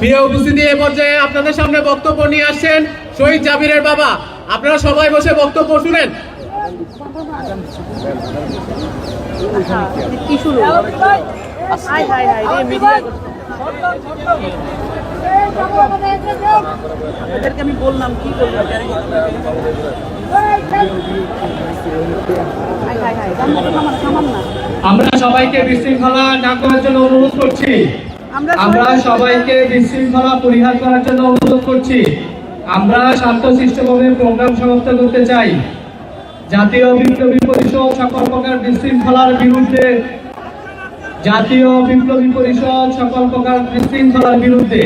প্রিয় উপস্থিতি, এ পর্যায়ে আপনাদের সামনে বক্তব্য নিয়ে আসছেন শহীদ জাবিরের বাবা। আপনারা সবাই বসে বক্তব্য শুনেন। আমি বললাম কি করব আমরা সবাইকে বিশৃঙ্খলা না করার জন্য অনুরোধ করছি। আমরা আমরা সবাইকে বিশৃঙ্খলা পরিহার করার জন্য অনুরোধ করছি। আমরা শান্তশিষ্টভাবে প্রোগ্রাম সমাপ্ত করতে চাই। জাতীয় বিপ্লবী পরিষদ সকল প্রকার বিশৃঙ্খলার বিরুদ্ধে জাতীয় বিপ্লবী পরিষদ সকল প্রকার বিশৃঙ্খলার বিরুদ্ধে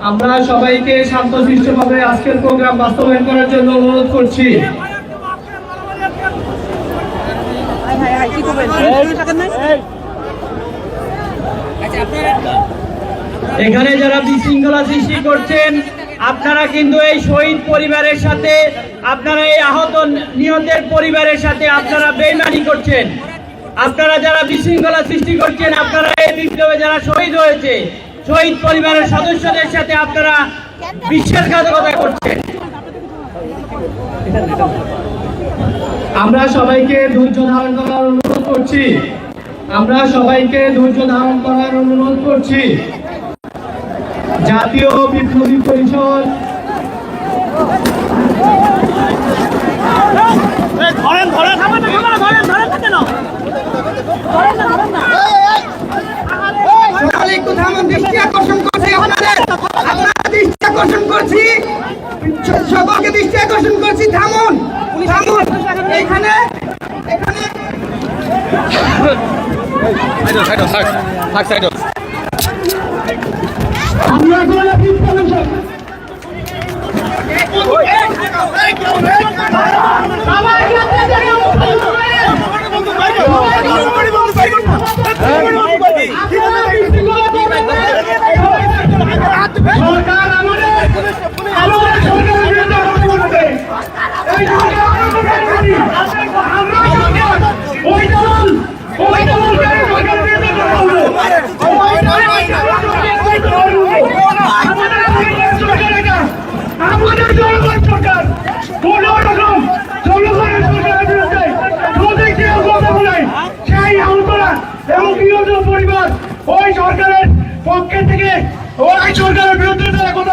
আমরা সবাইকে শান্তশিষ্টভাবে আজকের প্রোগ্রাম বাস্তবায়ন করার জন্য অনুরোধ করছি। কি করবেন? এখানে যারা বিশৃঙ্খলা সৃষ্টি করছেন আপনারা কিন্তু এই শহীদ পরিবারের সাথে আপনারা এই আহত নিহতের পরিবারের সাথে আপনারা বেইমানি করছেন। আপনারা যারা বিশৃঙ্খলা সৃষ্টি করছেন আপনারা এই বিপ্লবে যারা শহীদ হয়েছে শহীদ পরিবারের সদস্যদের সাথে আপনারা বিশ্বাসঘাতকতা করছেন। আমরা সবাইকে ধৈর্য ধারণ করার অনুরোধ করছি আমরা সবাইকে ধৈর্য ধারণ করার অনুরোধ করছি জাতীয় বিপ্লবী পরিষদ সকালে দৃষ্টি আকর্ষণ করছি আপনাদের আপনারা দৃষ্টি আকর্ষণ করছি সকলকে দৃষ্টি আকর্ষণ করছি থামুন এখানে এখানে। সরকার আমাদের সরকার আমাদের পরিবার ওই সরকারের পক্ষে থেকে ওই সরকারের বিরুদ্ধে তারা কথা